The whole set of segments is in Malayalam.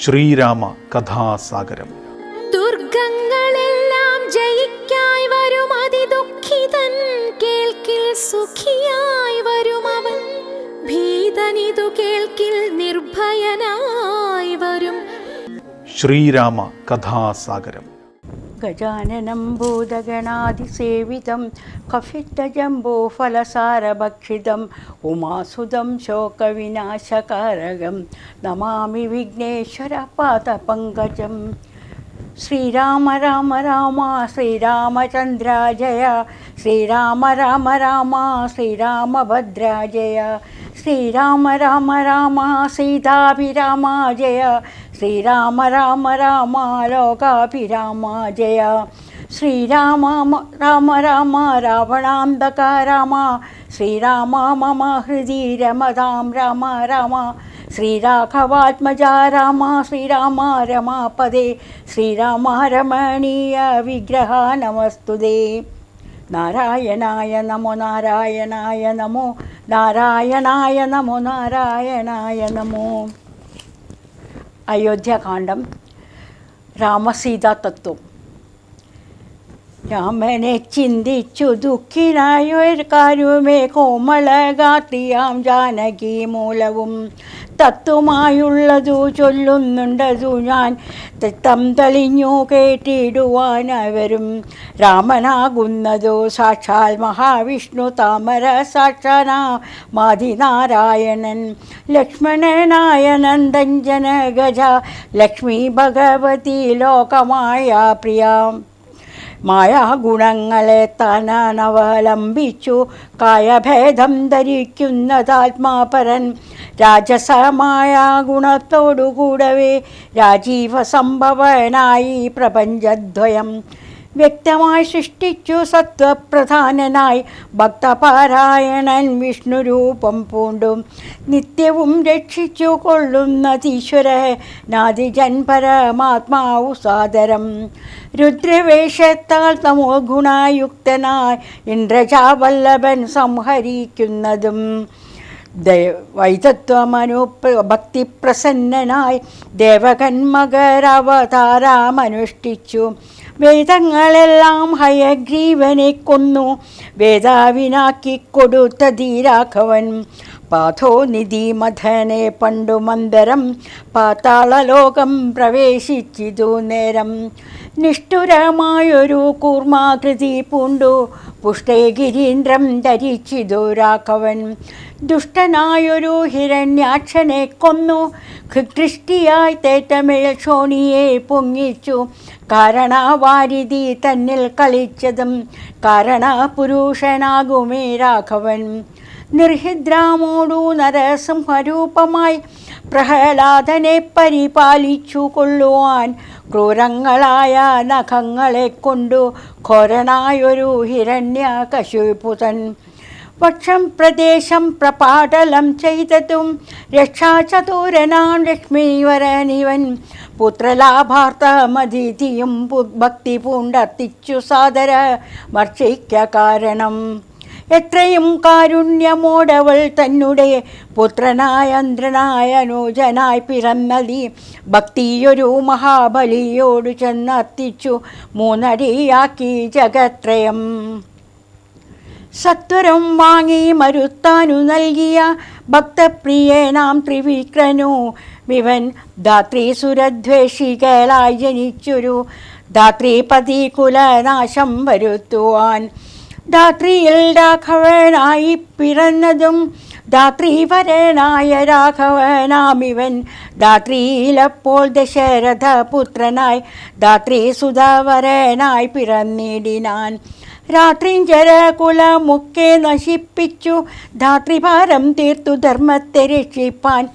ശ്രീരാമ കഥാസാഗരം. ദുർഗങ്ങളെല്ലാം ജയിക്കായി വരും അതിദുഃഖിതൻ കേൾക്കിൽ സുഖിയായി വരും അവൻ. ഭീതനിതു കേൾക്കിൽ നിർഭയനായി വരും. ശ്രീരാമ കഥാസാഗരം. गजाननं भूतगणाधिसेवितं कफित्तजम्बूफलसारभक्षितम् उमासुदं शोकविनाशकारकं नमामि विघ्नेश्वरपादपङ्कजम् श्रीराम राम राम श्रीरामचन्द्रा जय श्रीराम राम राम श्रीरामभद्रा ശ്രീരാമ രാമ രാമ സീതാഭിരാമ ജയ. ശ്രീരാമ രാമ രാമ ലോകാഭിരാമ ജയ. ശ്രീരാമ രാമ രാമ രാവണാന്തക രാമ. ശ്രീരാമ മമ ഹൃദി രമതാം രാമ രാമ. ശ്രീരാഘവാത്മജ രാമ ശ്രീരാമ രമാപദേ ശ്രീരാമ രമണീയ വിഗ്രഹ നമസ്തുതേ. നാരായണായ നമോ നാരായണായ നമോ നാരായണായ നമോ നാരായണായ നമോ. അയോധ്യാകാന്ഡം രാമസീതാ തത്വം രാമനെ ചിന്തിച്ചു ദുഃഖിനായൊരു കാര്യമേ കോമളകാത്തിയാം ജാനകി മൂലവും. തത്വമായുള്ളതു ചൊല്ലുന്നുണ്ടതു ഞാൻ. തം തെളിഞ്ഞു കേട്ടിടുവാൻ അവരും രാമനാകുന്നതു. സാക്ഷാൽ മഹാവിഷ്ണു താമര സാക്ഷാനാ മാതിനാരായണൻ ലക്ഷ്മണനായ നന്ദഞ്ജന ഗജ ലക്ഷ്മി ഭഗവതി ലോകമായ പ്രിയാം. മായാഗുണങ്ങളെ താനവലംബിച്ചു കായഭേദം ധരിക്കുന്നതാത്മാപരൻ. രാജസമായ ഗുണത്തോടുകൂടവേ രാജീവ സംഭവനായി പ്രപഞ്ചദ്വയം വ്യക്തമായി സൃഷ്ടിച്ചു സത്വപ്രധാനനായി ഭക്തപാരായണൻ വിഷ്ണുരൂപം പൂണ്ടും നിത്യവും രക്ഷിച്ചു കൊള്ളുന്ന തീശ്വര നാദിജൻ പരമാത്മാവു സാദരം. രുദ്രവേഷത്താൽ തമോ ഗുണായുക്തനായി ഇന്ദ്രജാവല്ലഭൻ സംഹരിക്കുന്നതും ഭക്തിപ്രസന്നനായി ദേവകൻ മകരവതാരമനുഷ്ഠിച്ചു. വേദങ്ങളെല്ലാം ഹയഗ്രീവനെ കൊന്നു. വേദാവിനാക്കി കൊടുത്ത ധീരാഘവൻ. പാഥോ നിധി മഥനെ പണ്ടു മന്ദരം. പാതാളലോകം പ്രവേശിച്ചിതു നേരം. നിഷ്ഠുരമായൊരു കൂർമാകൃതി പൂണ്ടു. പുഷ്ടേഗിരീന്ദ്രം ധരിച്ചിതു രാഘവൻ. ദുഷ്ടനായൊരു ഹിരണ്യാക്ഷനെ കൊന്നു. കൃഷ്ടിയായി തേറ്റമിഴ ഷോണിയെ പൊങ്ങിച്ചു. കാരണവാരിധി തന്നിൽ കളിച്ചതും കാരണപുരുഷനാകുമേ രാഘവൻ. നിർഹിദ്രാമോടു നരസിംഹരൂപമായി പ്രഹ്ലാദനെ പരിപാലിച്ചു കൊള്ളുവാൻ ക്രൂരങ്ങളായ നഖങ്ങളെ കൊണ്ടു ഘോരനായൊരു ഹിരണ്യ കശുപുതൻ പക്ഷം പ്രദേശം പ്രപാടലം ചെയ്തതും രക്ഷാചതുരനാം ലക്ഷ്മീവരനിവൻ പുത്രലാഭാർത്ഥമതിഥിയും ഭക്തി പൂണ്ടർത്തിച്ചു സാദര മർഷിക്ക കാരണം. എത്രയും കാരുണ്യമോടവൾ തന്നെ പുത്രനായ അന്ത്രനായ അനുജനായി പിറന്നതി. ഭക്തിയൊരു മഹാബലിയോട് ചെന്നത്തിച്ചു മൂന്നടിയാക്കി ജഗത്രയം. സത്വരം വാങ്ങി മരുത്താനു നൽകിയ ഭക്തപ്രിയനാം ത്രിവിക്രനു. വിവൻ ധാത്രി സുരദ്വേഷികളായി ജനിച്ചൊരു ധാത്രിപതി കുലനാശം വരുത്തുവാൻ ധാത്രിയിൽ രാഘവനായി പിറന്നതും ധാത്രീവരനായ രാഘവനാമിവൻ ധാത്രിയിലപ്പോൾ ദശരഥ പുത്രനായി ധാത്രി സുധാവരനായി പിറന്നിടിനാൻ. രാത്രിഞ്ചര കുലമുക്കെ നശിപ്പിച്ചു. ധാത്രിഭാരം തീർത്തു ധർമ്മത്തെ രക്ഷിപ്പാൻ.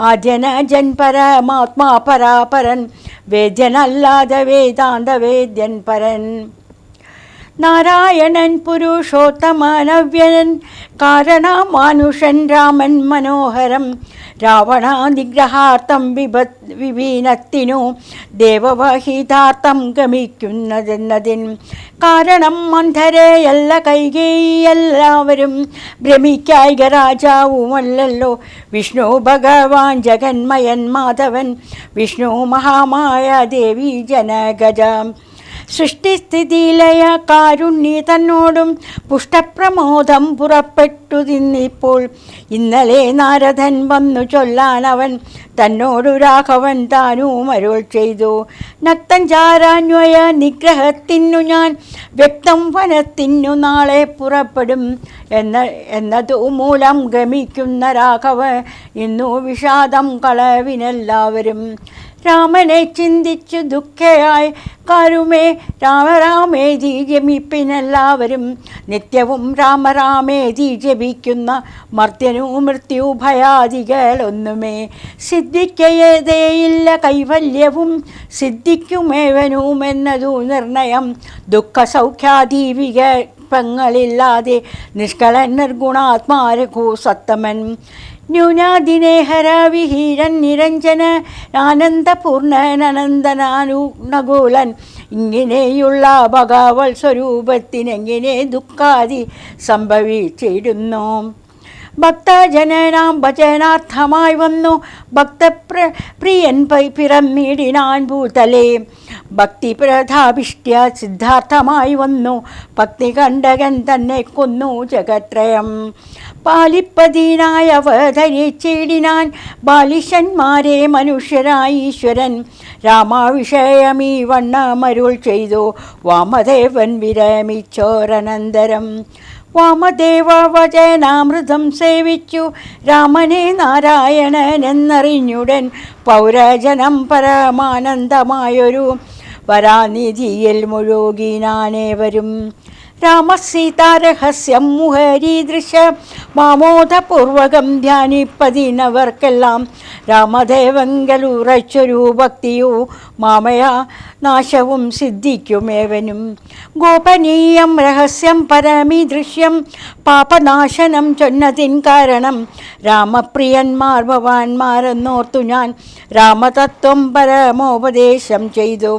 അജന ജൻ പരമാത്മാ പരാപരൻ വേദ്യനല്ലാതെ വേദാന്ത വേദ്യൻ പരൻ. നാരായണൻ പുരുഷോത്തമനവ്യനൻ കാരണമാനുഷൻ രാമൻ മനോഹരം രാവണാനിഗ്രഹാർത്ഥം വിഭ വിവീനത്തിനു ദേവവഹിതാർത്ഥം ഗമിക്കുന്നതെന്നതിൻ കാരണം മന്ധരെയല്ല കൈകേയി എല്ലാവരും ഭ്രമിക്കായിക രാജാവുമല്ലല്ലോ. വിഷ്ണു ഭഗവാൻ ജഗന്മയൻ മാധവൻ വിഷ്ണു മഹാമായ ദേവി ജനഗജ സൃഷ്ടിസ്ഥിതിയിലയ കാരുണ്യ തന്നോടും പുഷ്ടപ്രമോദം പുറപ്പെട്ടു തിന്നിപ്പോൾ. ഇന്നലെ നാരദൻ വന്നു ചൊല്ലാൻ അവൻ തന്നോടു രാഘവൻ താനും അരുൾ ചെയ്തു. നക്തഞ്ചാരാന്വയ നിഗ്രഹത്തിന്നു ഞാൻ വ്യക്തം വനത്തിന്നു നാളെ പുറപ്പെടും എന്ന എന്നതു മൂലം ഗമിക്കുന്ന രാഘവ ഇന്നു വിഷാദം കളവിനെല്ലാവരും രാമനെ ചിന്തിച്ചു ദുഃഖയായി. കാരുമേ രാമരാമേ രാമരാമേതി ജമിപ്പിനെല്ലാവരും നിത്യവും രാമരാമേ രാമരാമേതി ജപിക്കുന്ന മർത്യനു മൃത്യു ഭയാദികളൊന്നുമേ. സിദ്ധിക്കയേതേയില്ല കൈവല്യവും സിദ്ധിക്കുമേവനുമെന്നതു നിർണയം. ദുഃഖസൗഖ്യാദീപിക വികൽപ്പങ്ങളില്ലാതെ നിഷ്കളൻ നിർഗുണാത്മാരഘു സത്തമൻ. ന്യൂനാദിനേഹര വിഹീരൻ നിരഞ്ജന ആനന്ദപൂർണനന്ദനാനുഗോളൻ ഇങ്ങനെയുള്ള ഭഗവൽ സ്വരൂപത്തിനെങ്ങനെ ദുഃഖാതി സംഭവിച്ചിരുന്നു? ഭക്തജനനാം വചനാർത്ഥമായി വന്നു. ഭക്തപ്ര പ്രിയൻ പൈ പിറന്നിടിനാൻ ഭൂതലേ. ഭക്തി പ്രധാഭിഷ്ട്യ സിദ്ധാർത്ഥമായി വന്നു. ഭക്തി കണ്ടകൻ തന്നെ കൊന്നു ജഗത്രയം. പാലിപ്പതിനായി അവതരിച്ചിടിനാൻ ബാലിഷന്മാരെ മനുഷ്യരായി ഈശ്വരൻ. രാമാവിഷയമീ വണ്ണമരുൾ ചെയ്തു. വാമദേവൻ വിരമിച്ചോരനന്തരം. വാമദേവ വചനാമൃതം സേവിച്ചു. രാമനെ നാരായണൻ എന്നറിഞ്ഞുടൻ പൗരജനം പരമാനന്ദമായൊരു വരാനിധിയിൽ മുഴുകിനാനേവരും രാമസീതാരഹസ്യം മുഹരീദൃശ മാമോദപൂർവകം ധ്യാനിപ്പതിനവർക്കെല്ലാം രാമദേവങ്കലുറച്ചൊരു ഭക്തിയോ മാമയ നാശവും സിദ്ധിക്കുമേവനും. ഗോപനീയം രഹസ്യം പരമീ ദൃശ്യം പാപനാശനം ചൊന്നതിൻ കാരണം. രാമപ്രിയന്മാർ ഭവാന്മാരെന്നോർത്തു ഞാൻ രാമതത്വം പരമോപദേശം ചെയ്തു.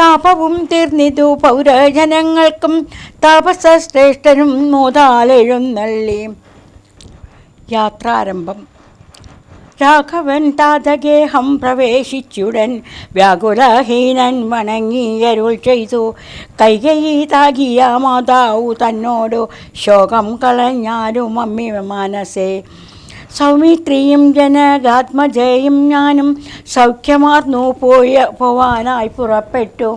താപവും തീർന്നിതു പൗരജനങ്ങൾക്കും താപസശ്രേഷ്ഠനും മൂതാലെഴുന്നള്ളി. യാത്രാരംഭം. രാഘവൻ താതഗേഹം പ്രവേശിച്ചുടൻ വ്യാകുലഹീനൻ വണങ്ങിയരുൾ ചെയ്തു. കൈകൈ താകിയ മാതാവു തന്നോടു ശോകം കളഞ്ഞാലും അമ്മി മനസ്സേ. സൗമിത്രിയും ജനകാത്മജയും ഞാനും സൗഖ്യമാർന്നു പോയ പോവാനായി പുറപ്പെട്ടു.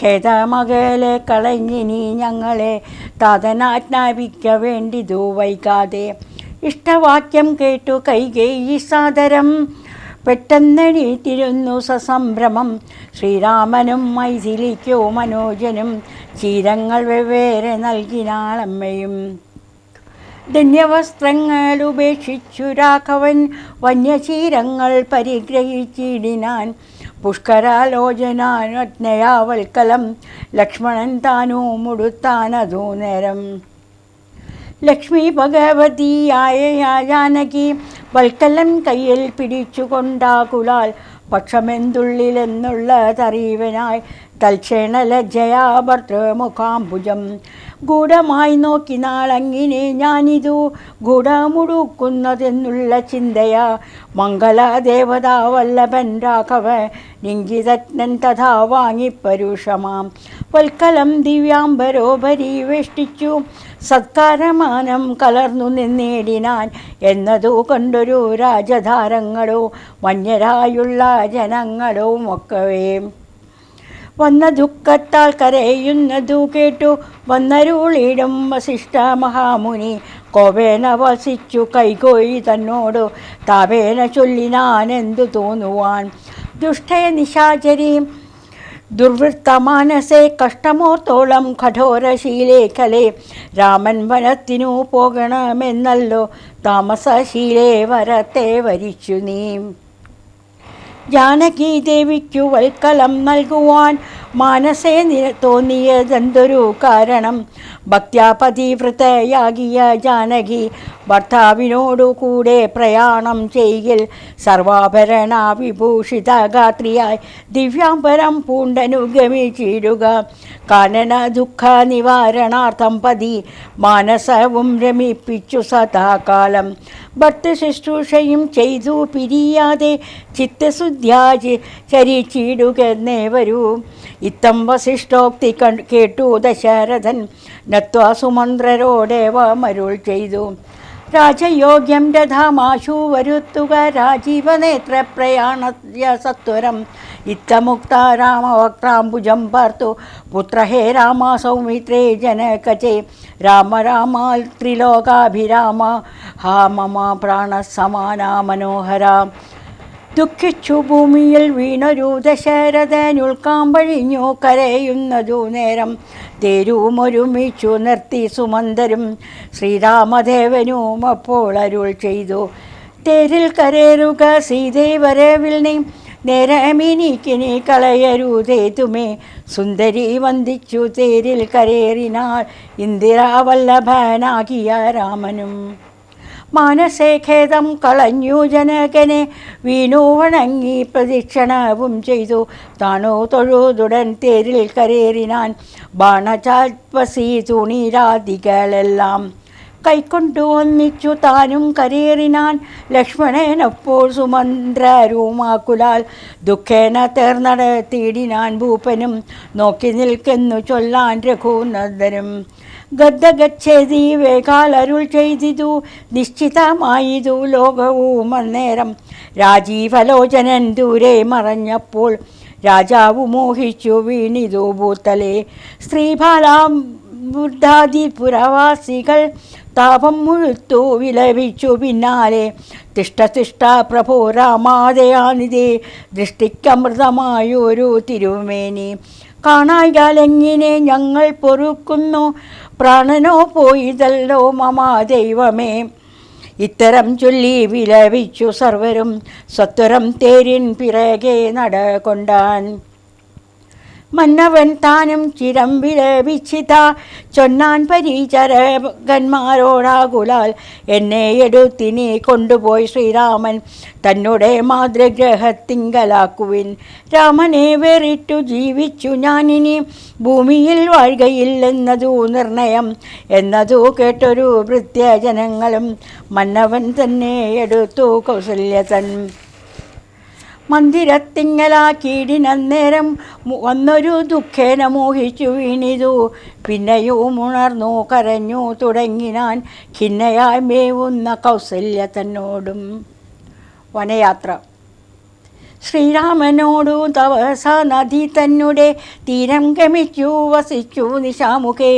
ഖേദമകലെ കളഞ്ഞിനി ഞങ്ങളെ താതനാജ്ഞാപിക്ക വേണ്ടിതു വൈകാതെ ഇഷ്ടവാക്യം കേട്ടു കൈകേയി സാദരം. പെട്ടെന്നെണീറ്റിരുന്നു സസംഭ്രമം. ശ്രീരാമനും മൈഥിലിക്കോ മനോജനും ചീരങ്ങൾ വെവ്വേറെ നൽകിനാളമ്മയും. ധന്യവസ്ത്രങ്ങൾ ഉപേക്ഷിച്ചു രാഘവൻ വന്യചീരങ്ങൾ പരിഗ്രഹിച്ചിടിനാൻ. പുഷ്കരാലോചനാനജ്ഞയാവൽക്കലം ലക്ഷ്മണൻ താനോ മുടുത്താനതോ നേരം. ലക്ഷ്മി ഭഗവതിയായ ജാനകി വൽക്കലം കയ്യിൽ പിടിച്ചുകൊണ്ടാകുലാൽ പക്ഷമെന്തുള്ളിലെന്നുള്ളതറിയവനായി തൽക്ഷണ ലജ്ജയാ ഭർത്തൃമുഖാംബുജം ഗൂഢമായി നോക്കി നാളങ്ങിനെ ഞാനിതു ഗൂഢമുടുക്കുന്നതെന്നുള്ള ചിന്തയാ. മംഗളദേവതാ വല്ലഭൻ രാഘവ നിങ്കിതജ്ഞൻ തഥാ വാങ്ങിപ്പരുഷമാം. വൽക്കലം ദിവ്യാംബരോപരി വേഷ്ടിച്ചു. സത്കാരമാനം കലർന്നു നിന്നേടിനാൻ എന്നതു കണ്ടൊരു രാജധാരങ്ങളോ മഞ്ഞരായുള്ള ജനങ്ങളോ ഒക്കവേ വന്ന ദുഃഖത്താൽ കരയുന്നതു കേട്ടു വന്നരുളിടും വസിഷ്ഠ മഹാമുനി. കോവേന വസിച്ചു കൈകോയി തന്നോട് താപേന ചൊല്ലിനാൻ എന്തു തോന്നുവാൻ. ദുഷ്ടയ നിശാചരി ദുർവൃത്തമാനസെ കഷ്ടമോർത്തോളം കഠോരശീലേഖലെ രാമൻ വനത്തിനു പോകണമെന്നല്ലോ. താമസശീലേ വരത്തെ വരിച്ചു നീ. ജാനകി ദേവിക്കു വൽക്കലം നൽകുവാൻ മാനസേ തോന്നിയതെന്തൊരു കാരണം? ഭക്ത്യാപതിവൃതയാകിയ ജാനകി ഭർത്താവിനോടു കൂടെ പ്രയാണം ചെയ്യിൽ സർവാഭരണ വിഭൂഷിത ഗാത്രിയായി ദിവ്യാംബരം പൂണ്ടനുഗമിച്ചിടുക. കാനന ദുഃഖ നിവാരണാർത്ഥം പതി മാനസവും രമിപ്പിച്ചു സദാകാലം. ഭക്തി ശുശ്രൂഷയും ചെയ്തു പിരിയാതെ ചിത്തശുദ്ധ്യാജി ചരിച്ചിടുകെന്നേ വരൂ. ഇത്തം വസിഷ്ഠോക്തി കേട്ടു ദശരഥൻ. നത്വാ സുമന്ത്രരോടേവമരുൾ ചെയ്തു. രാജയോഗ്യം രഥമാശു വരുത്തുക രാജീവനേത്ര പ്രയാണ സത്വരം. ഇത്തമുക്ത രാമവക്രാംബുജം പാർത്തു. പുത്ര ഹേ രാമ സൗമിത്രേ ജനകചേ രാമ രാമ ത്രിലോകാഭിരാമ. ഹാ മമ പ്രാണസമാന മനോഹര. ദുഃഖിച്ചു ഭൂമിയിൽ വീണൊരു ദശരഥനുൾക്കാമ്പഴിഞ്ഞു കരയുന്നതു നേരം. തേരുമൊരുമിച്ചു നിർത്തി സുമന്തരും ശ്രീരാമദേവനും അപ്പോൾ അരുൾ ചെയ്തു. തേരിൽ കരേറുക സീതേവരവിൽ നീ. നേരമിനിക്കിനി കളയരുതേ തുമേ. സുന്ദരി വന്ദിച്ചു തേരിൽ കരേറിനാൾ. ഇന്ദിരാവല്ലഭനാകിയ രാമനും. മാനസേ ഖേദം കളഞ്ഞു ജനകനെ. വീണു വണങ്ങി പ്രദക്ഷിണവും ചെയ്തു. താണു തൊഴുതുടൻ തേരിൽ കരേറിനാൻ ബാണചാൽപസി തുണിരാദികളെല്ലാം. കൈക്കൊണ്ടു ഒന്നിച്ചു താനും കരേറിനാൻ. ലക്ഷ്മണനപ്പോൾ സുമന്ത്രരൂമാക്കുലാൽ ദുഃഖേന തേർന്നട തേടിനാൻ ഭൂപനും. നോക്കി നിൽക്കുന്നു ചൊല്ലാൻ രഘുനന്ദനും. ഗദ്ദഗച്ഛേതി വേഗാൽ അരുൾ ചെയ്തിതു. നിശ്ചിതമായിതു ലോകവും അന്നേരം രാജീവലോചനൻ ദൂരെ മറഞ്ഞപ്പോൾ രാജാവ് മോഹിച്ചു വീണിതു ഭൂത്തലെ. ശ്രീബാലാം ബുദ്ധാദി പുരവാസികൾ താപം മുഴുത്തു വിലപിച്ചു പിന്നാലെ. തിഷ്ടതിഷ്ട തിഷ്ട പ്രഭോ രാമാദയാനിതേ ദൃഷ്ടിക്കമൃതമായൊരു തിരുമേനി. കാണായാലെങ്ങിനെ ഞങ്ങൾ പൊറുക്കുന്നു? പ്രാണനോ പോയിതല്ലോ മമാ ദൈവമേ. ഇത്തരം ചൊല്ലി വിലപിച്ചു സർവരും സത്വരം തേരിൻ പിറകെ നടകൊണ്ടാൻ മന്നവൻ താനും ചിരം വിലപിച്ചിത ചൊന്നാൻ പരീചരകന്മാരോടാകുലാൽ എന്നെ എടുത്തിനി കൊണ്ടുപോയി ശ്രീരാമൻ. തന്നുടെ മാതൃഗ്രഹത്തിങ്കലാക്കുവിൻ. രാമനെ വേറിട്ടു ജീവിച്ചു ഞാനിനി ഭൂമിയിൽ വാഴുകയില്ലെന്നതു നിർണയം. എന്നതു കേട്ടൊരു ഭൃത്യജനങ്ങളും മന്നവൻ തന്നെ എടുത്തു കൗസല്യതൻ. മന്ദിരത്തിങ്ങലാക്കിയിടിനന്നേരം കീടിനന്നേരം വന്നൊരു ദുഃഖേന മോഹിച്ചു വീണിതു. പിന്നെയും ഉണർന്നു കരഞ്ഞു തുടങ്ങിനാൻ ഖിന്നയായി മേവുന്ന കൗസല്യ തന്നോടും. വനയാത്ര. ശ്രീരാമനോടു തവസ നദി തന്നെ തീരം ഗമിച്ചു വസിച്ചു നിശാമുഖേ.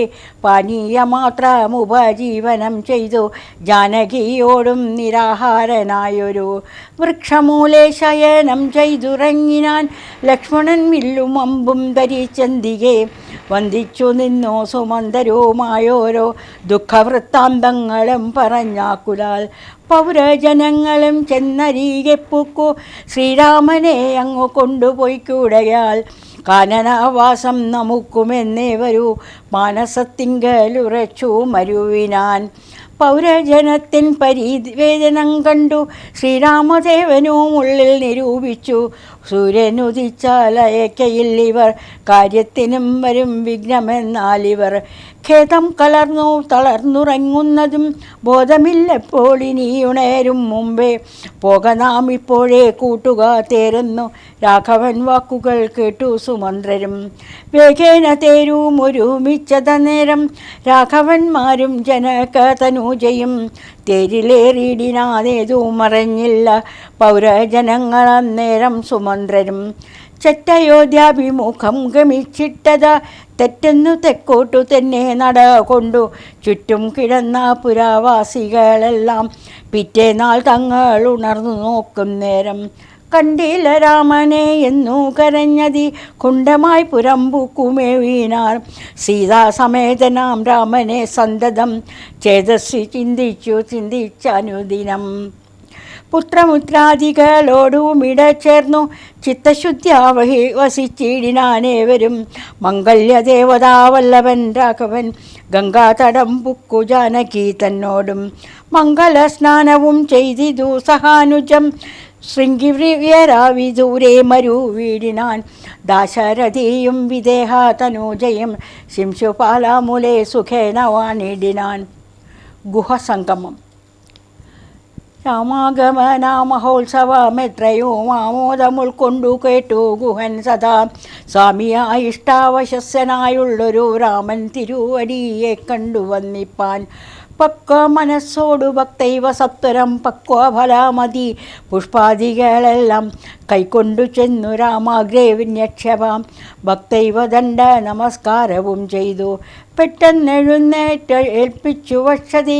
പാനീയമാത്രം ഉപജീവനം ചെയ്തു. ജാനകിയോടും നിരാഹാരനായൊരു വൃക്ഷമൂലെ ശയനം ചെയ്തുറങ്ങിനാൻ ലക്ഷ്മണൻ വില്ലും അമ്പും ധരിച്ചന്തികെ വന്ദിച്ചു നിന്നോ സുമന്തരവുമായോരോ ദുഃഖവൃത്താന്തങ്ങളും പറഞ്ഞാക്കുലാൽ. പൗരജനങ്ങളും ചെന്നരീകെ പൂക്കു. ശ്രീരാമനെ അങ്ങു കൊണ്ടുപോയി കൂടയാൽ കാനനാവാസം നമുക്കുമെന്നേ വരൂ. മാനസത്തിങ്കലുറച്ചു മരുവിനാൻ പൗരജനത്തിൻ പരിവേദനം കണ്ടു. ശ്രീരാമദേവനും ഉള്ളിൽ നിരൂപിച്ചു. സൂര്യനുദിച്ചാൽ അയക്കയില്ലിവർ കാര്യത്തിനും വരും വിഘ്നമെന്നാൽ ഇവർ ഖേദം കലർന്നു തളർന്നുറങ്ങുന്നതും ബോധമില്ലപ്പോൾ ഇനിയുണേരും മുമ്പേ. പോക നാം ഇപ്പോഴേ കൂട്ടുക തേരുന്നു. രാഘവൻ വാക്കുകൾ കേട്ടു സുമന്ത്രരും. വേഗേന തേരും ഒരുമിച്ചത നേരം രാഘവന്മാരും ജനക തനൂജയും തേരിലേറിയിടിനാതേതും മറഞ്ഞില്ല പൗരജനങ്ങൾ അന്നേരം സുമന്ത്രരും. ചെറ്റയോധ്യാഭിമുഖം ഗമിച്ചിട്ടത തെറ്റെന്നു തെക്കോട്ടു തന്നെ നട കൊണ്ടു. ചുറ്റും കിടന്ന പുരാവാസികളെല്ലാം പിറ്റേനാൾ തങ്ങൾ ഉണർന്നു നോക്കും നേരം. കണ്ടില്ല രാമനെ എന്നു കരഞ്ഞതി കുണ്ടമായി പുരമ്പുക്കുമേ വീണാർ. സീതാസമേതനാം രാമനെ സന്തതം ചേതസ്സി ചിന്തിച്ചു ചിന്തിച്ചനുദിനം. പുത്രമുദ്രാദികളോടും ഇടചേർന്നു ചിത്തശുദ്ധ്യാവഹി വസിച്ചിടിനാനേവരും. മംഗല്യദേവതാവല്ലവൻ രാഘവൻ ഗംഗാതടം പുക്കു ജാനകി തന്നോടും. മംഗളസ്നാനവും ചെയ്തിതു സഹാനുജം ശൃംഗിവ്യരാവി മരുവീടിനാൻ മരു വീടിനാൻ ദാശരഥിയും വിദേഹ തനൂജയും ശിംശുപാലാമുലെ സുഖേന വാണിടിനാൻ ഗുഹസംഗമം. രാമാഗമന മഹോത്സവമെത്രയോ ആമോദമുൾക്കൊണ്ടു കേട്ടു ഗുഹൻ സദാ. സ്വാമിയായി ഇഷ്ടാവശസ്യനായുള്ളൊരു രാമൻ തിരുവടിയെ കണ്ടു വന്നിപ്പാൻ പക്വ മനസ്സോടു ഭക്തൈവ സത്വരം പക്വ ഫലമതി. പുഷ്പാദികളെല്ലാം കൈക്കൊണ്ടു ചെന്നു രാമാഗ്രേ വിന്യക്ഷപാം. ഭക്തൈവ ദണ്ഡ നമസ്കാരവും ചെയ്തു. പെട്ടെന്നെഴുന്നേറ്റ് ഏൽപ്പിച്ചു വക്ഷതി.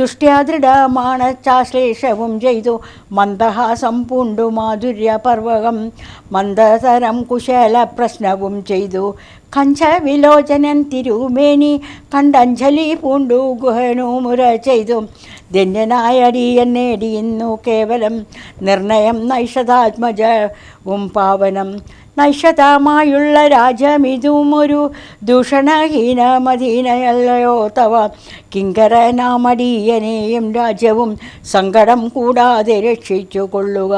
തുഷ്ട്യാദൃഢമാണ് ചാശ്ലേഷവും ചെയ്തു. മന്ദഹാസം പൂണ്ടു മാധുര്യപർവകം മന്ദതരം കുശല പ്രശ്നവും ചെയ്തു. കഞ്ച വിലോചനൻ തിരുമേനി കണ്ടഞ്ജലി പൂണ്ടു ഗുഹനു മുര ചെയ്തു. ധന്യനായടിയൻ നേടിയുന്നു കേവലം നിർണയം നൈഷതാത്മജവും പാവനം. നൈഷതമായുള്ള രാജമിതും ഒരു ദൂഷണഹീന മദീനയല്ലയോ തവ. കിങ്കരനാമടീയനെയും രാജ്യവും സങ്കടം കൂടാതെ രക്ഷിച്ചു കൊള്ളുക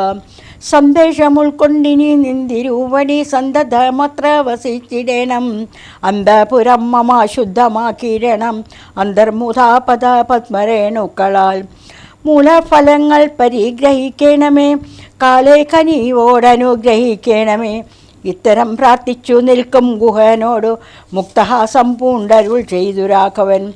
സന്ദേശം ഉൾക്കൊണ്ടിനി നിന്തിരുവടി സന്തതമത്ര വസിച്ചിടണം അന്തപുരം മമ ശുദ്ധമാക്കിയിടണം. അന്തർമുധാപദ പത്മരേണുക്കളാൽ. മൂലഫലങ്ങൾ പരിഗ്രഹിക്കണമേ. കാലേ കനിയോടനുഗ്രഹിക്കണമേ ഇത്തരം പ്രാർത്ഥിച്ചു നിൽക്കും ഗുഹനോട് മുക്തഹാസം പൂണ്ടരുൾ ചെയ്തു രാഘവൻ.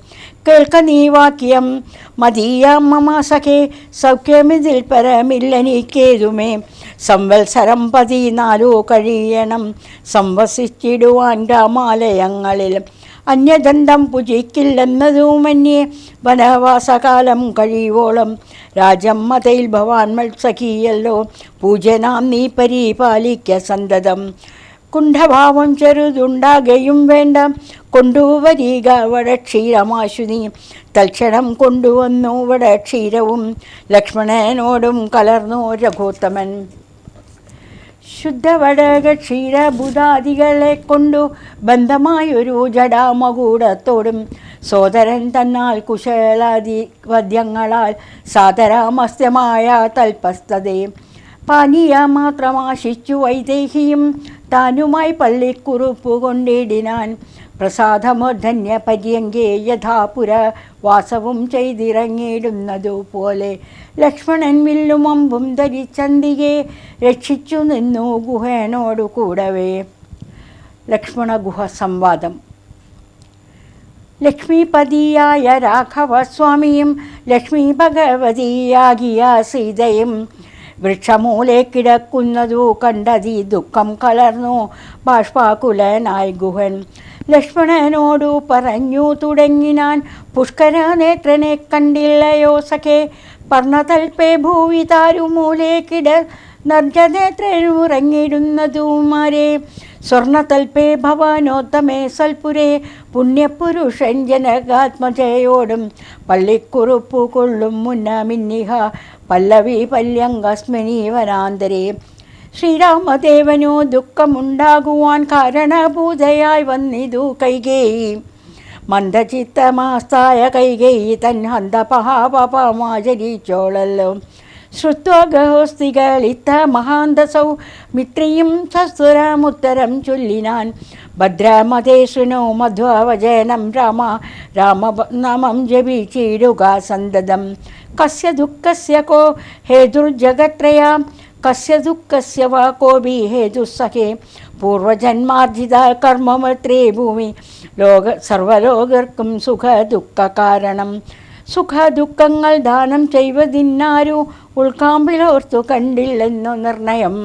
കേൾക്ക നീ വാക്യം മതീയാം മമാസഖേ സൗഖ്യമിതിൽ പരമില്ലെനിക്കേതുമേ? സംവത്സരം പതിനാലു കഴിയണം സംവസിച്ചിടുവാൻ രാമാലയങ്ങളിൽ. അന്യദന്തം പുജിക്കില്ലെന്നതുമന്യേ. വനവാസകാലം കഴിയുവോളം രാജം മതയിൽ ഭവാൻ മത്സഖിയല്ലോ. പൂജനാം നീ പരിപാലിക്ക സന്തതം. കുണ്ഠഭാവം ചെറുതുണ്ടാകയും വേണ്ട. കൊണ്ടുവരിക വടക്ഷീരമാശുനി തൽക്ഷണം കൊണ്ടുവന്നു വടക്ഷീരവും ലക്ഷ്മണനോടും കലർന്നു രഘോത്തമൻ. ശുദ്ധവടക ക്ഷീരബുധാദികളെ കൊണ്ടു ബന്ധമായൊരു ജടാമകൂടത്തോടും സോദരൻ തന്നാൽ കുശലാദി വദ്യങ്ങളാൽ സാദരാമസ്യമായ തൽപസ്ഥതയും പാനീയ മാത്രമാശിച്ചു വൈദേഹിയും താനുമായി പള്ളിക്കുറുപ്പ് കൊണ്ടിടിനാൻ പ്രസാദമോധന്യ പര്യങ്കേ യഥാപുര വാസവും ചെയ്തിറങ്ങിയിടുന്നതു പോലെ. ലക്ഷ്മണൻ വില്ലുമമ്പും ധരിച്ചന്തിയെ രക്ഷിച്ചു നിന്നു ഗുഹേനോടു കൂടവേ ലക്ഷ്മണ ഗുഹ സംവാദം ലക്ഷ്മീപതിയായ രാഘവസ്വാമിയും ലക്ഷ്മി ഭഗവതിയാകിയ സീതയും വൃക്ഷമൂലെ കിടക്കുന്നതു കണ്ടതി ദുഃഖം കലർന്നു. ബാഷ്പാകുലനായി ഗുഹൻ ലക്ഷ്മണനോടു പറഞ്ഞു തുടങ്ങിനാൻ പുഷ്കര നേത്രനെ കണ്ടില്ലയോ സഖേ? പർണതൽപേ ഭൂവി താരുമൂലെ കിട നർജനേത്രനുറങ്ങിടുന്നതുമാരെ? സ്വർണതൽപേ ഭവാനോത്തമേ സൽപുരേ പുണ്യപുരുഷൻ ജനകാത്മജയോടും പള്ളിക്കുറുപ്പു കൊള്ളും മുന്നമിന്നിഹ പല്ലവി പല്യങ്കസ്മിനി വനാന്തരേ. ശ്രീരാമദേവനോ ദുഃഖമുണ്ടാകുവാൻ കാരണഭൂതയായി വന്നിതു കൈകേയി. മന്ദചിത്തമാസ്തായ കൈകേയി തൻ ഹന്തപഹാപമാചരിച്ചോളല്ലോ ശ്രുത്വഗഹോസ്തികളിത്ത മഹാന്തസൗ മിത്രിയും സസ്വരമുത്തരം ചൊല്ലിനാൻ ഭദ്രമതേ ശൃണു മധ്വവചനം രാമ രാമനാമം ജപിച്ചിടുക സന്തതം കസ്യ ദുഃഖസ്യ കോ ഹേതുർജഗത്രയാം കസ്യ ദുഃഖസ്യ വാ കോപി ഹേതുസഖേ പൂർവജന്മാർജിത കർമ്മമത്രേ ഭൂമി ലോക സർവലോകർക്കും സുഖ ദുഃഖ കാരണം സുഖ ദുഃഖങ്ങൾ ദാനം ചെയ്വതിന്നാരു ഉൾക്കാമ്പിലോർത്തു കണ്ടില്ലെന്നു നിർണയം.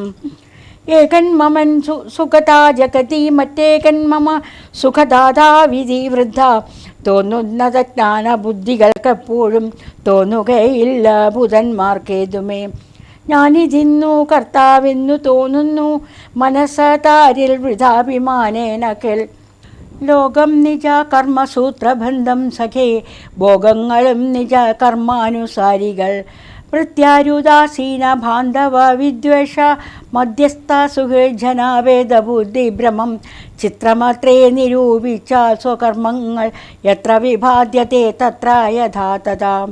ഏകൻ മമൻ സുഖതാ ജഗതി മറ്റേകൻ മമ സുഖദാതാ വിധി വൃദ്ധ. തോന്നുന്നത് ജ്ഞാന ബുദ്ധികൾക്കെപ്പോഴും തോന്നുകയില്ല ബുധന്മാർക്കേതുമേ. ഞാനിതിന്നു കർത്താവെന്നു തോന്നുന്നു മനസ്സതാരിൽ വൃഥാഭിമാനേന കേൾ ലോകം നിജ കർമ്മസൂത്രബന്ധം സഖേ. ഭോഗങ്ങളും നിജ കർമാനുസാരികൾ. പ്രത്യാരുദാസീന ബാന്ധവ വിദ്വേഷ മധ്യസ്ഥ സുഹൃജനാവേദബുദ്ധിഭ്രമം ചിത്രമത്രേ നിരൂപിച്ച സ്വകർമ്മങ്ങൾ. എത്ര വിഭാദ്യത്തെ തത്ര യഥാ തഥാ.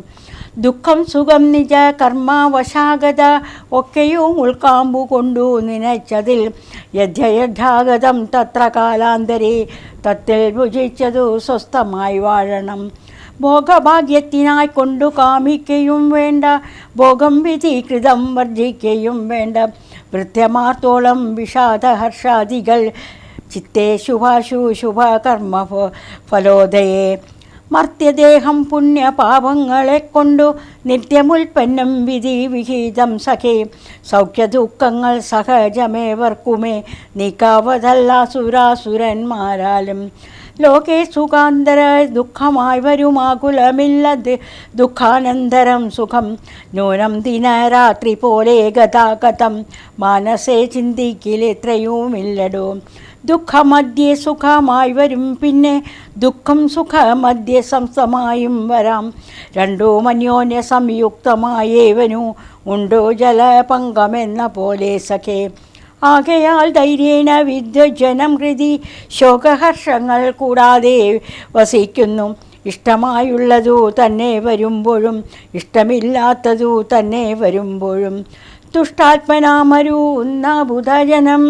ദുഃഖം സുഖം നിജ കർമാവശാഗത ഒക്കെയും ഉൾക്കാമ്പു കൊണ്ടു നനച്ചതിൽ യഥയഥാഗതം തത്ര കാലാന്തരെ. തത്തിൽ ഭുജിച്ചതു സ്വസ്ഥമായി വാഴണം. ഭോഗഭാഗ്യത്തിനായി കൊണ്ടു കാമിക്കയും വേണ്ട. ഭോഗം വിധികൃതം വർജിക്കയും വേണ്ട. വൃത്യമാർത്തോളം വിഷാദഹർഷാദികൾ ചിത്തേ ശുഭാശു ശുഭകർമ്മ ഫലോദയേ. മർത്യദേഹം പുണ്യപാപങ്ങളെ കൊണ്ടു നിത്യമുൽപ്പന്നം വിധി വിഹിതം സഖേ. സൗഖ്യദുഃഖങ്ങൾ സഹജമേവർക്കുമേ. നീക്കാവതല്ല സുരാസുരന്മാരാലും ലോകേ സുഖാന്തര ദുഃഖമായി വരുമാകുലമില്ല ദുഃഖാനന്തരം സുഖം നൂനം ദിനരാത്രി പോലെ ഗതാഗതം. മനസ്സേ ചിന്തിക്കിലെത്രയുമില്ലടോ ദുഃഖമധ്യേ സുഖമായി വരും പിന്നെ ദുഃഖം സുഖമധ്യേ സംസമായും വരാം. രണ്ടും അന്യോന്യ സംയുക്തമായേവനു. ഉണ്ടോ ജലപങ്കമെന്ന പോലെ സഖേ. ആകയാൽ ധൈര്യേണ വിദ്വജനം ഹൃതി ശോകഹർഷങ്ങൾ കൂടാതെ വസിക്കുന്നു. ഇഷ്ടമായുള്ളതു തന്നെ വരുമ്പോഴും ഇഷ്ടമില്ലാത്തതു തന്നെ വരുമ്പോഴും. തുഷ്ടാത്മനാമരൂന്ന ബുധജനം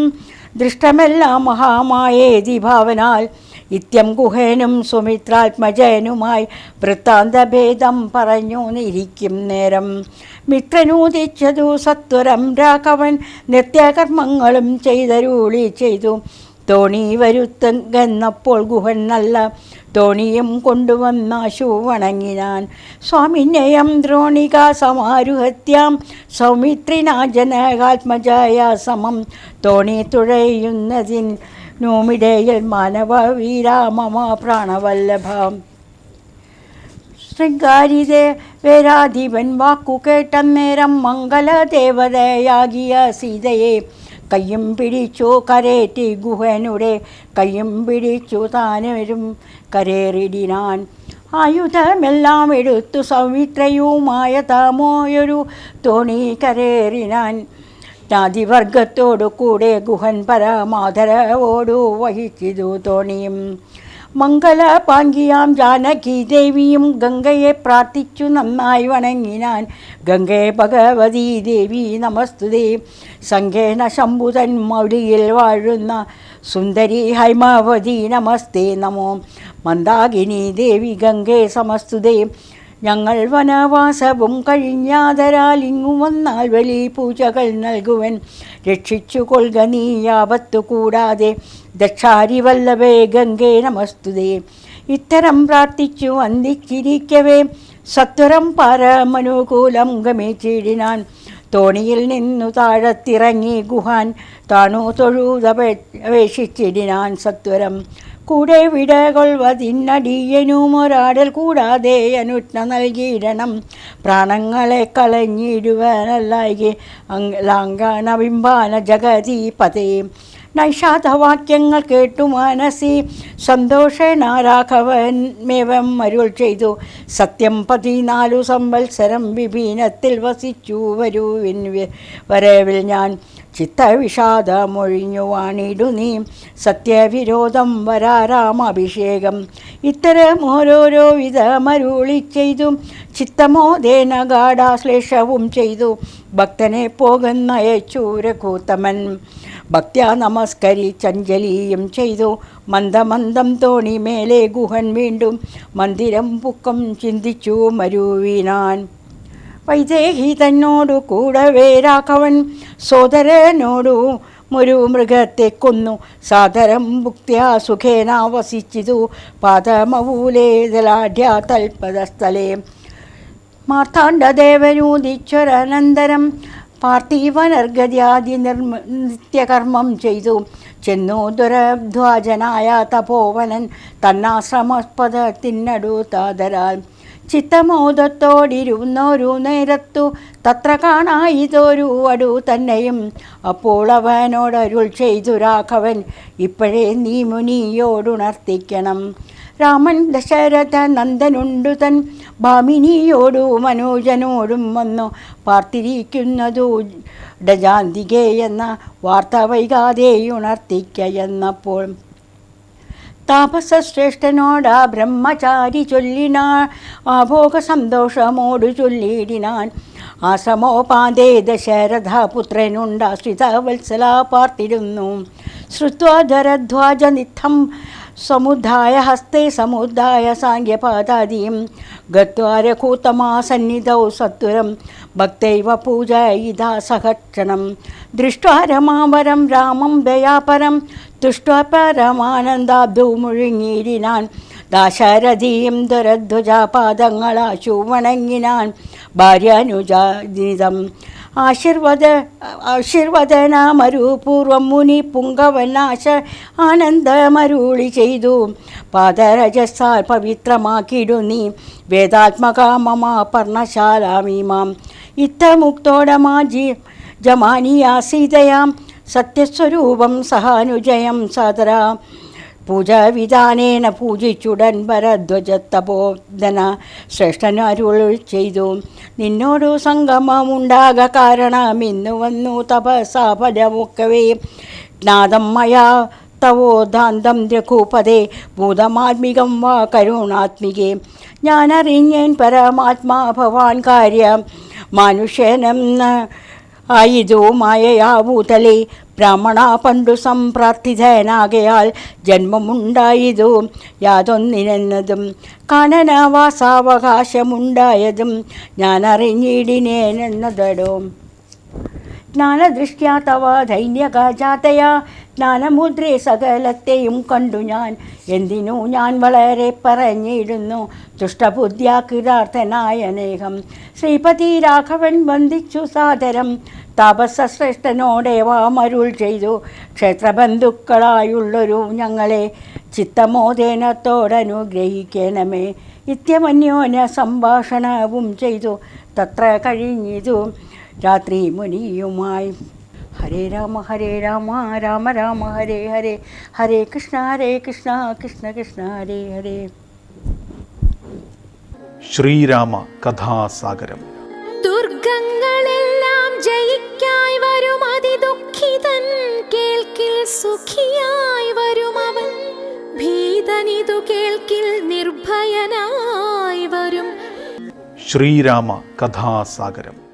ദൃഷ്ടമെല്ലാം മഹാമായേതി ഭാവനാൽ ഇത്യം ഗുഹേനും സുമിത്രാത്മജനുമായി വൃത്താന്തഭേദം പറഞ്ഞു നിരിക്കും നേരം. മിത്രനൂദിച്ചതു സത്വരം. രാഘവൻ നിത്യകർമ്മങ്ങളും ചെയ്തരുളി ചെയ്തു. തോണി വരുത്തങ്കെന്നപ്പോൾ ഗുഹൻ നല്ല തോണിയും കൊണ്ടുവന്നാശു വണങ്ങിനാൻ സ്വാമിന്യയം ദ്രോണിക സമാരുഹത്യാം. സൗമിത്രിനാ ജനകാത്മജായ സമം തോണി തുഴയുന്നതിൻ നോമിടയിൽ മാനവ വീരാ മമ പ്രാണവല്ലഭം വേരാധിപൻ വാക്കു കേട്ടന്നേരം മംഗലദേവതയാകിയ സീതയെ കയ്യും പിടിച്ചു കരേറ്റി ഗുഹനുടെ കയ്യും പിടിച്ചു താനരും കരേറിടിനാൻ. ആയുധമെല്ലാം എടുത്തു സൗമിത്രയുമായ താമോയൊരു തോണി കരേറിനാൻ. ജാതിവർഗത്തോടു കൂടെ ഗുഹൻ പരമാധരവോടു വഹിച്ചിതു തോണിയും. മംഗളപാങ്കിയാം ജാനകി ദേവിയും ഗംഗയെ പ്രാർത്ഥിച്ചു നന്നായി വണങ്ങിനാൻ. ഗംഗേ ഭഗവതി ദേവി നമസ്തുതേ. സംഘേന ശംഭുതൻ മൗലിയിൽ വാഴുന്ന സുന്ദരി ഹൈമാവതി നമസ്തേ നമോ. മന്ദാകിനി ദേവി ഗംഗേ സമസ്തുതേ. ഞങ്ങൾ വനവാസവും കഴിഞ്ഞാതരാൽ ഇങ്ങു വന്നാൽ വലിയ പൂജകൾ നൽകുവൻ. രക്ഷിച്ചു കൊൽക നീ ആപത്തു കൂടാതെ. ദക്ഷാരി വല്ലഭേ ഗംഗേ നമസ്തുതേ. ഇത്തരം പ്രാർത്ഥിച്ചു വന്ദിച്ചിരിക്കവേ സത്വരം പരമനുകൂലം ഗമിച്ചിടിനാൻ തോണിയിൽ നിന്നു താഴത്തിറങ്ങി ഗുഹാൻ. താണു തൊഴുതപേക്ഷിച്ചിടിനാൻ സത്വരം. കൂടെ വിടകൊള്ളുവതിന്നടിയനും ഒരാടൽ കൂടാതെ അനുജ്ഞ നൽകിയിടണം. പ്രാണങ്ങളെ കളഞ്ഞിടുവാനല്ലായി ലാങ്കാണ ബിംബാന ജഗതീപതേ നൈഷാദവാക്യങ്ങൾ കേട്ടു മനസ്സി സന്തോഷനാരാഘവന്മേവം അരുൾ ചെയ്തു. സത്യം പതിനാലു സംവത്സരം വിഭീനത്തിൽ വസിച്ചു വരുവിൻ വരവിൽ ഞാൻ ചിത്തവിഷാദമൊഴിഞ്ഞു വാണിടു നീ. സത്യവിരോധം വരാരാമഭിഷേകം ഇത്തരം ഓരോരോ വിധമരുളി ചെയ്തു. ചിത്തമോദേന ഗാഢാശ്ലേഷവും ചെയ്തു. ഭക്തനെ പോകുന്ന രഘൂത്തമൻ. ഭക്ത്യാ നമസ്കരിച്ചഞ്ജലിയും ചെയ്തു. മന്ദമന്ദം തോണി മേലെ ഗുഹൻ വീണ്ടും മന്ദിരം പുക്കം ചിന്തിച്ചു മരുവിനാൻ. വൈദേഹി തന്നോടു കൂടവേ രാഘവൻ സോദരനോടു മുരു മൃഗത്തെ കൊന്നു. സാദരം ഭുക്ത്യാ സുഖേന വസിച്ചിതു പാദമവൂലേതലാഢ്യ തൽപദസ്ഥലേ മാർത്താണ്ഡദേവനൂദിച്ചൊരനന്തരം പാർത്ഥിവനർഗദ്യാദി നിർമ്മ നിത്യകർമ്മം ചെയ്തു. ചെന്നു ദുരധ്വാജനായ തപോവനൻ തന്നാശ്രമപദത്തിനടുത്താതരാൽ ചിത്തമോദത്തോടിരുന്നൊരു നേരത്തു തത്ര കാണായിതൊരു അടു തന്നെയും. അപ്പോൾ അവനോടരുൾ ചെയ്തു രാഘവൻ ഇപ്പോഴേ നീ മുനിയോടുണർത്തിക്കണം. രാമൻ ദശരഥ നന്ദനുണ്ടു തൻ. ഭാമിനിയോടു മനോജനോടും വന്നു പാർത്തിരിക്കുന്നതു ഡജാന്തികെ എന്ന വാർത്ത വൈകാതെ ഉണർത്തിക്ക എന്നപ്പോൾ താപസശ്രേഷ്ഠനോടാ ബ്രഹ്മചാരി ചൊല്ലിനാ ആഭോഗ സന്തോഷമോടു ആശ്രമോപാതേ ദശരഥ പുത്രനുണ്ടാശ്രിത വത്സല പാർത്തിരുന്നു. ശ്രുത്വാധരധ്വാജ നിത്തം സമുദായ ഹസ്തേ സമുദായ സാഖ്യപാതാദീം ഗത്വാരകൂത്തമാസന്നിധൗ സത്വരം ഭക്തൈവ പൂജയിതാ സഹക്ഷണം. ദൃഷ്ട്വാ രമാവരം രാമം ദയാപരം തുഷ്ട്വാ പരമാനന്ദാബ്ദു ദാശാരഥീം ദാശരഥിയും ദുരധ്വജാപാദങ്ങളാശു വണങ്ങിനാൻ ഭാര്യാനുജാനിതം ആശീർവദ ആശീർവദനാമരുപൂർവം മുനി പുങ്കവനാശ ആനന്ദമരുളി ചെയ്തു. പാദരജസാൽ പവിത്രമാക്കിയിടു നീ വേദാത്മകാമമാ പർണശാലാമീമാം. ഇത്തമുക്തോടമാ ജി ജമാനിയാസീതയാം. സത്യസ്വരൂപം സഹാനുജയം സദര. പൂജാവിധാനേന പൂജിച്ചുടൻ ഭരധ്വജത്തബോധന ശ്രേഷ്ഠനരുൾ ചെയ്തു. നിന്നോടു സംഗമമുണ്ടാക കാരണം ഇന്നു വന്നു തപസാഫലമൊക്കവേ ജ്ഞാതം മയാ തവോദാന്തം രഘുപതേ. ഭൂതമാത്മികം വാ കരുണാത്മികേ. ഞാനറിഞ്ഞേൻ പരമാത്മാ ഭവാൻ കാര്യം. മനുഷ്യനം ആയിതു മായയാവൂതലേ. ബ്രാഹ്മണ പണ്ടു സംപ്രാർത്ഥിതനാകയാൽ ജന്മമുണ്ടായതു യാതൊന്നിനെന്നതും കാനനവാസാവകാശമുണ്ടായതും ഞാൻ അറിഞ്ഞിടിനേനെന്നതടോ ജ്ഞാനദൃഷ്ട്യാ തവ ധൈന്യകാജാതയാ. ജ്ഞാനമുദ്രേ സകലത്തെയും കണ്ടു ഞാൻ. എന്തിനു ഞാൻ വളരെ പറഞ്ഞിടുന്നു ദുഷ്ടബുദ്ധ്യാകൃതാർത്ഥനായ അനേകം ശ്രീപതി രാഘവൻ വന്ദിച്ചു സാദരം. താപസശ്രേഷ്ഠനോടേവാമരുൾ ചെയ്തു. ക്ഷേത്രബന്ധുക്കളായുള്ളൊരു ഞങ്ങളെ ചിത്തമോദേനത്തോടനുഗ്രഹിക്കണമേ നിത്യമന്യോന സംഭാഷണവും ചെയ്തു. തത്ര കഴിഞ്ഞിതു. രാത്രി മുനിയുമായി. ഹരേ രാമ ഹരേ രാമ രാമ രാമ ഹരേ ഹരേ. ഹരേ കൃഷ്ണ ഹരേ കൃഷ്ണ കൃഷ്ണ കൃഷ്ണ ഹരേ ഹരേ. ശ്രീരാമ കഥാസാഗരം. ദുർഗങ്ങളെല്ലാം ജയിക്കായി വരും അതിദുഃഖിതൻ. കേൾക്കിൽ സുഖിയായി വരും അവൻ. ഭീതനിതു കേൾക്കിൽ നിർഭയനായി വരും. ശ്രീരാമ കഥാസാഗരം.